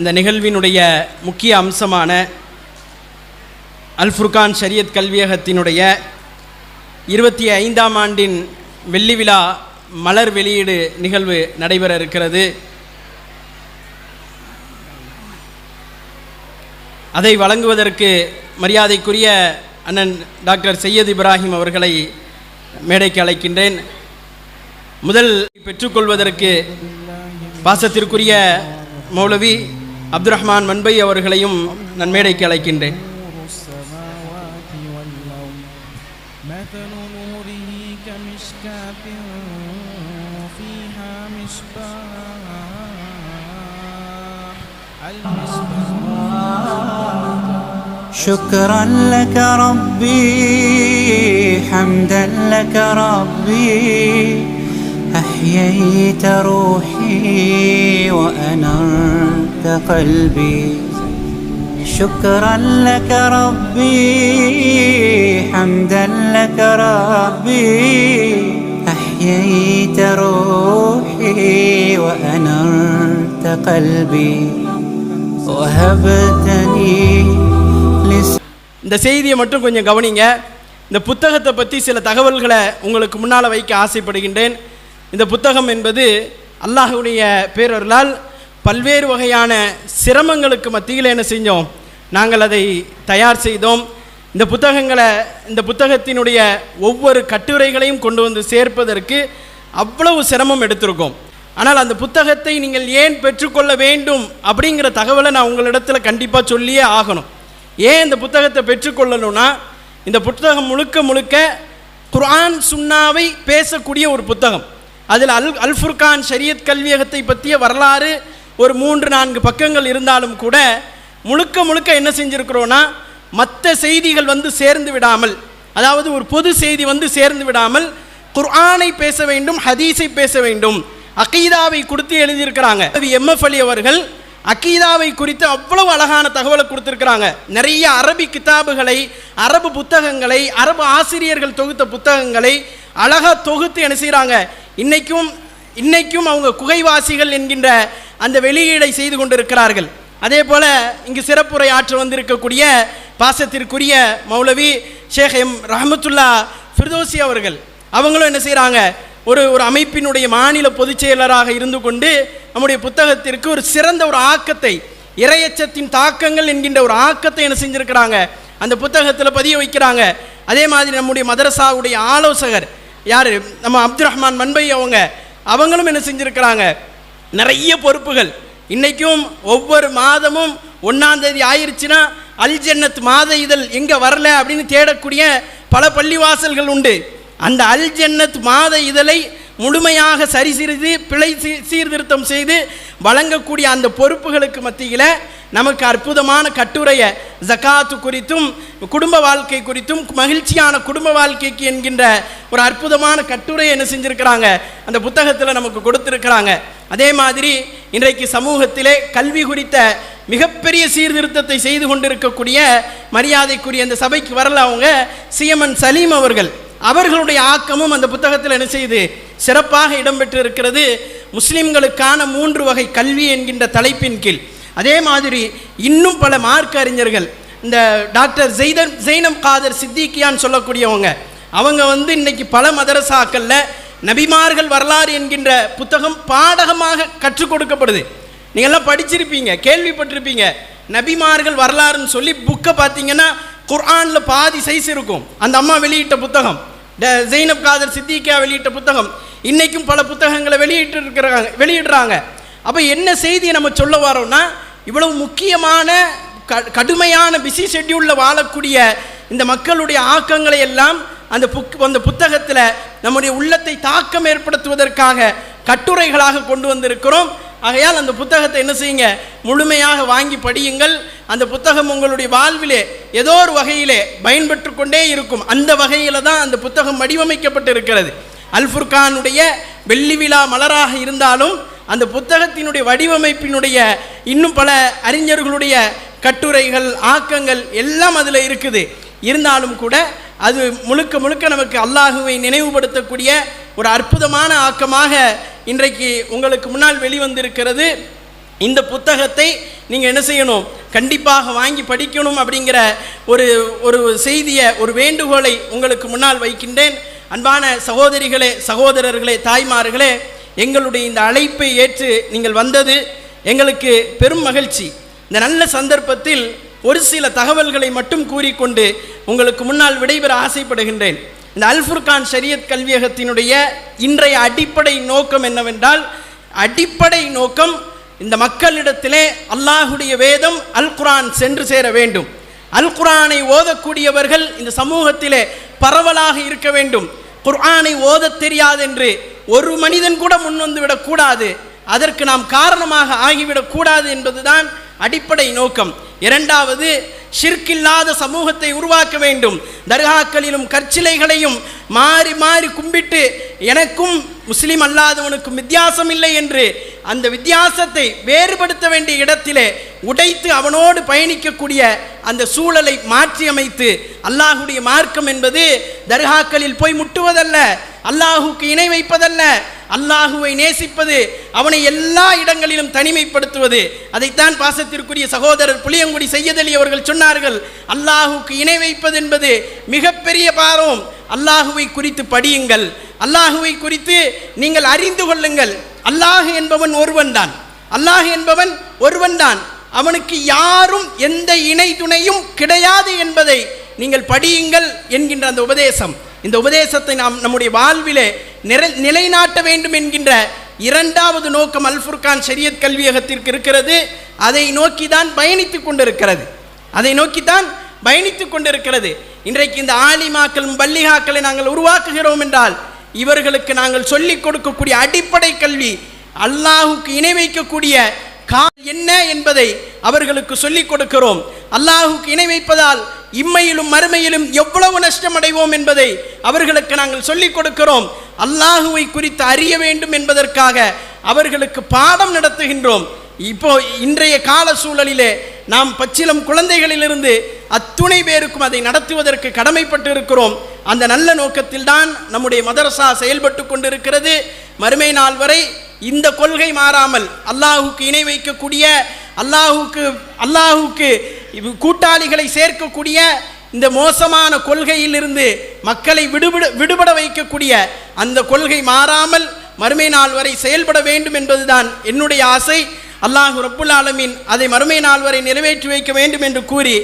இந்த நிகழ்வினுடைய முக்கிய அம்சமான அல்ஃபுர்கான் ஷரியத் கல்வியகத்தினுடைய இருபத்தி ஐந்தாம் ஆண்டின் வெள்ளி விழா மலர் வெளியீடு நிகழ்வு நடைபெற இருக்கிறது. அதை வழங்குவதற்கு மரியாதைக்குரிய அண்ணன் டாக்டர் சையத் இப்ராஹிம் அவர்களை மேடைக்கு அழைக்கின்றேன். முதல் பெற்றுக்கொள்வதற்கு பாசத்திற்குரிய மௌலவி அப்துல் ரஹ்மான் மன்பை அவர்களையும் நான் மேடைக்கு அழைக்கின்றேன் السماوات والأرض مثل نوره كمشكاة فيها مصباح المصباح شكرا لك ربي حمدا لك ربي أحييت روحي وأنرت قلبي شكرا لك ربي حمدا لك ربي أحييت روحي وأنرت قلبي وهبتني لس இந்த செய்தியை மட்டும் கொஞ்சம் கவனிங்க இந்த புத்தகத்தை பற்றி சில தகவல்களை உங்களுக்கு முன்னால் வைக்க ஆசைப்படுகின்றேன் இந்த புத்தகம் என்பது அல்லாஹ்வுடைய பேரொருளால் பல்வேறு வகையான சிரமங்களுக்கு மத்தியில் என்ன செஞ்சோம்? நாங்கள் அதை தயார் செய்தோம். இந்த புத்தகங்களை இந்த புத்தகத்தினுடைய ஒவ்வொரு கட்டுரைகளையும் கொண்டு வந்து சேர்ப்பதற்கு அவ்வளவு சிரமம் எடுத்திருக்கோம். ஆனால் அந்த புத்தகத்தை நீங்கள் ஏன் பெற்றுக்கொள்ள வேண்டும் அப்படிங்கிற தகவலை நான் உங்களிடத்தில் கண்டிப்பாக சொல்லியே ஆகணும். ஏன் இந்த புத்தகத்தை பெற்றுக்கொள்ளணும்னா இந்த புத்தகம் முழுக்க முழுக்க குர்ஆன் சுன்னாவை பேசக்கூடிய ஒரு புத்தகம். அதில் அல் அல்ஃபுர்கான் ஷரியத் கல்வியகத்தை பற்றிய வரலாறு ஒரு மூன்று நான்கு பக்கங்கள் இருந்தாலும் கூட முழுக்க முழுக்க என்ன செஞ்சுருக்கிறோன்னா மற்ற செய்திகள் வந்து சேர்ந்து விடாமல் அதாவது ஒரு பொது செய்தி வந்து சேர்ந்து விடாமல் குர்ஆனை பேச வேண்டும் ஹதீஸை பேச வேண்டும். அகீதாவை கொடுத்து எழுதியிருக்கிறாங்க. எம்எஃப் அலி அவர்கள் அகீதாவை குறித்து அவ்வளவு அழகான தகவலை கொடுத்துருக்குறாங்க. நிறைய அரபி கிதாபுகளை அரபு புத்தகங்களை அரபு ஆசிரியர்கள் தொகுத்த புத்தகங்களை அழகா தொகுத்து என்ன செய்கிறாங்க இன்றைக்கும் இன்றைக்கும் அவங்க குகைவாசிகள் என்கின்ற அந்த வெளியீடை செய்து கொண்டிருக்கிறார்கள். அதே போல் இங்கு சிறப்புரை ஆற்ற வந்திருக்கக்கூடிய பாசத்திற்குரிய மௌலவி ஷேக் எம் ரஹமத்துல்லா ஃபிர்தோசி அவர்கள். அவங்களும் என்ன செய்கிறாங்க ஒரு ஒரு அமைப்பினுடைய மாநில பொதுச் செயலராக இருந்து கொண்டு நம்முடைய புத்தகத்திற்கு ஒரு சிறந்த ஒரு ஆக்கத்தை இரையச்சத்தின் தாக்கங்கள் என்கின்ற ஒரு ஆக்கத்தை என்ன செஞ்சுருக்கிறாங்க? அந்த புத்தகத்தில் பதிய வைக்கிறாங்க. அதே மாதிரி நம்முடைய மதரசாவுடைய ஆலோசகர் யார்? நம்ம அப்துல் ரஹ்மான் மண்பை அவங்க. அவங்களும் என்ன செஞ்சுருக்கிறாங்க? நிறைய பொறுப்புகள். இன்றைக்கும் ஒவ்வொரு மாதமும் ஒன்றாந்தேதி ஆயிடுச்சுன்னா ஆயிருச்சுன்னா அல் ஜன்னத் மாத இதழ் எங்கே வரல அப்படின்னு தேடக்கூடிய பல பள்ளிவாசல்கள் உண்டு. அந்த அல் ஜன்னத் மாத இதழை முழுமையாக சரி செய்து பிழை சீ- சீர்திருத்தம் செய்து வழங்கக்கூடிய அந்த பொறுப்புகளுக்கு மத்தியில் நமக்கு அற்புதமான கட்டுரையை ஜகாத்து குறித்தும் குடும்ப வாழ்க்கை குறித்தும் மகிழ்ச்சியான குடும்ப வாழ்க்கைக்கு என்கின்ற ஒரு அற்புதமான கட்டுரை என்ன செஞ்சுருக்கிறாங்க அந்த புத்தகத்தில் நமக்கு கொடுத்துருக்கிறாங்க. அதே மாதிரி இன்றைக்கு சமூகத்திலே கல்வி குறித்த மிகப்பெரிய சீர்திருத்தத்தை செய்து கொண்டிருக்கக்கூடிய மரியாதைக்குரிய அந்த சபைக்கு வரல அவங்க சிஎம்என் சலீம் அவர்கள். அவர்களுடைய ஆக்கமும் அந்த புத்தகத்தில் என்ன செய்யுது சிறப்பாக இடம்பெற்று இருக்கிறது முஸ்லிம்களுக்கான மூன்று வகை கல்வி என்கின்ற தலைப்பின் கீழ். அதே மாதிரி இன்னும் பல மார்க் அறிஞர்கள் இந்த டாக்டர் ஜெய்தன் ஜெய்னம் காதர் சித்திக்கியான்னு சொல்லக்கூடியவங்க அவங்க வந்து இன்னைக்கு பல மதரசாக்களில் நபிமார்கள் வரலாறு என்கின்ற புத்தகம் பாடகமாக கற்றுக் கொடுக்கப்படுது. நீங்கள்லாம் படிச்சிருப்பீங்க கேள்விப்பட்டிருப்பீங்க நபிமார்கள் வரலாறுன்னு சொல்லி புக்கை பார்த்தீங்கன்னா குர்ஆனில் பாதி சைஸ் இருக்கும். அந்த அம்மா வெளியிட்ட புத்தகம் ட- ஜெய்னப் காதர் சித்திகா வெளியிட்ட புத்தகம் இன்றைக்கும் பல புத்தகங்களை வெளியிட்டு இருக்கிறாங்க வெளியிடுறாங்க. அப்போ என்ன செய்தியை நம்ம சொல்ல வரோம்னா இவ்வளவு முக்கியமான க கடுமையான பிஸி ஷெட்யூலில் வாழக்கூடிய இந்த மக்களுடைய ஆக்கங்களை எல்லாம் அந்த புக் அந்த புத்தகத்தில் நம்முடைய உள்ளத்தை தாக்கம் ஏற்படுத்துவதற்காக கட்டுரைகளாக கொண்டு வந்திருக்கிறோம். ஆகையால் அந்த புத்தகத்தை என்ன செய்யுங்க? முழுமையாக வாங்கி படியுங்கள். அந்த புத்தகம் உங்களுடைய வாழ்விலே ஏதோ ஒரு வகையிலே பயன்பெற்று கொண்டே இருக்கும். அந்த வகையில் தான் அந்த புத்தகம் வடிவமைக்கப்பட்டு இருக்கிறது அல்ஃபுர்கானுடைய வெள்ளி விழா மலராக இருந்தாலும் அந்த புத்தகத்தினுடைய வடிவமைப்பினுடைய இன்னும் பல அறிஞர்களுடைய கட்டுரைகள் ஆக்கங்கள் எல்லாம் அதில் இருக்குது. இருந்தாலும் கூட அது முழுக்க முழுக்க நமக்கு அல்லாஹுவை நினைவுபடுத்தக்கூடிய ஒரு அற்புதமான ஆக்கமாக இன்றைக்கு உங்களுக்கு முன்னால் வெளிவந்திருக்கிறது. இந்த புத்தகத்தை நீங்கள் என்ன செய்யணும்? கண்டிப்பாக வாங்கி படிக்கணும் அப்படிங்கிற ஒரு ஒரு செய்தியை ஒரு வேண்டுகோளை உங்களுக்கு முன்னால் வைக்கின்றேன். அன்பான சகோதரிகளே சகோதரர்களே தாய்மார்களே எங்களுடைய இந்த அழைப்பை ஏற்று நீங்கள் வந்தது எங்களுக்கு பெரும் மகிழ்ச்சி. இந்த நல்ல சந்தர்ப்பத்தில் ஒரு சில தகவல்களை மட்டும் கூறிக்கொண்டு உங்களுக்கு முன்னால் விடைபெற ஆசைப்படுகின்றேன். இந்த அல்ஃபுர்கான் ஷரியத் கல்வியகத்தினுடைய இன்றைய அடிப்படை நோக்கம் என்னவென்றால் அடிப்படை நோக்கம் இந்த மக்களிடத்திலே அல்லாஹுடைய வேதம் அல் குரான் சென்று சேர வேண்டும். அல் குரானை ஓதக்கூடியவர்கள் இந்த சமூகத்திலே பரவலாக இருக்க வேண்டும். குர்ஆனை ஓதத் தெரியாது என்று ஒரு மனிதன் கூட முன்வந்து விடக்கூடாது. அதற்கு நாம் காரணமாக ஆகிவிடக்கூடாது என்பதுதான் அடிப்படை நோக்கம். இரண்டாவது ஷிர்கில்லாத சமூகத்தை உருவாக்க வேண்டும். தர்காக்களிலும் கற்சிலைகளையும் மாறி மாறி கும்பிட்டு எனக்கும் முஸ்லீம் அல்லாதவனுக்கும் வித்தியாசம் இல்லை என்று அந்த வித்தியாசத்தை வேறுபடுத்த வேண்டிய இடத்திலே உடைத்து அவனோடு பயணிக்கக்கூடிய அந்த சூழலை மாற்றியமைத்து அல்லாஹுடைய மார்க்கம் என்பது தர்காக்களில் போய் முட்டுவதல்ல. அல்லாஹுக்கு இணை வைப்பதல்ல. அல்லாஹுவை நேசிப்பது அவனை எல்லா இடங்களிலும் தனிமைப்படுத்துவது. அதைத்தான் பாசத்திற்குரிய சகோதரர் புளியங்குடி செய்யதலி அவர்கள் சொன்னார்கள். அல்லாஹுக்கு இணை வைப்பது என்பது மிகப்பெரிய பாரம். அல்லாஹுவை குறித்து படியுங்கள். அல்லாஹுவை குறித்து நீங்கள் அறிந்து கொள்ளுங்கள். அல்லாஹ் என்பவன் ஒருவன்தான் அல்லாஹ் என்பவன் ஒருவன் தான். அவனுக்கு யாரும் எந்த இணை துணையும் கிடையாது என்பதை நீங்கள் படியுங்கள் என்கின்ற அந்த உபதேசம். இந்த உபதேசத்தை நாம் நம்முடைய வாழ்விலே நிறை நிலைநாட்ட வேண்டும் என்கின்ற இரண்டாவது நோக்கம் அல்ஃபுர்கான் ஷரியத் கல்வியகத்திற்கு இருக்கிறது. அதை நோக்கி தான் பயணித்துக் கொண்டிருக்கிறது. அதை நோக்கித்தான் பயணித்துக் கொண்டிருக்கிறது. இன்றைக்கு இந்த ஆலிமாக்கள் பள்ளிகாக்களை நாங்கள் உருவாக்குகிறோம் என்றால் இவர்களுக்கு நாங்கள் சொல்லிக் கொடுக்கக்கூடிய அடிப்படை கல்வி அல்லாஹுக்கு இணை வைக்கக்கூடிய கால் என்ன என்பதை அவர்களுக்கு சொல்லிக் கொடுக்கிறோம். அல்லாஹுக்கு இணை வைப்பதால் இம்மையிலும் மறுமையிலும் எவ்வளவு நஷ்டம் அடைவோம் என்பதை அவர்களுக்கு நாங்கள் சொல்லிக் கொடுக்கிறோம். அல்லாஹுவை குறித்து அறிய வேண்டும் என்பதற்காக அவர்களுக்கு பாடம் நடத்துகின்றோம். இப்போ இன்றைய கால சூழலிலே நாம் பச்சிலம் குழந்தைகளிலிருந்து அத்துணை பேருக்கும் அதை நடத்துவதற்கு கடமைப்பட்டு இருக்கிறோம் அந்த நல்ல நோக்கத்தில் தான் நம்முடைய மதரசா செயல்பட்டு கொண்டிருக்கிறது. மறுமை நாள் வரை இந்த கொள்கை மாறாமல் அல்லாஹுக்கு இணை வைக்கக்கூடிய அல்லாஹுக்கு அல்லாஹுக்கு இவ் கூட்டாளிகளை சேர்க்கக்கூடிய இந்த மோசமான கொள்கையிலிருந்து மக்களை விடுபட விடுபட வைக்கக்கூடிய அந்த கொள்கை மாறாமல் மறுமை நாள் வரை செயல்பட வேண்டும் என்பதுதான் என்னுடைய ஆசை. அல்லாஹு ரப்புல் ஆலமின் அதை மறுமை நாள் வரை நிறைவேற்றி வைக்க வேண்டும் என்று கூறி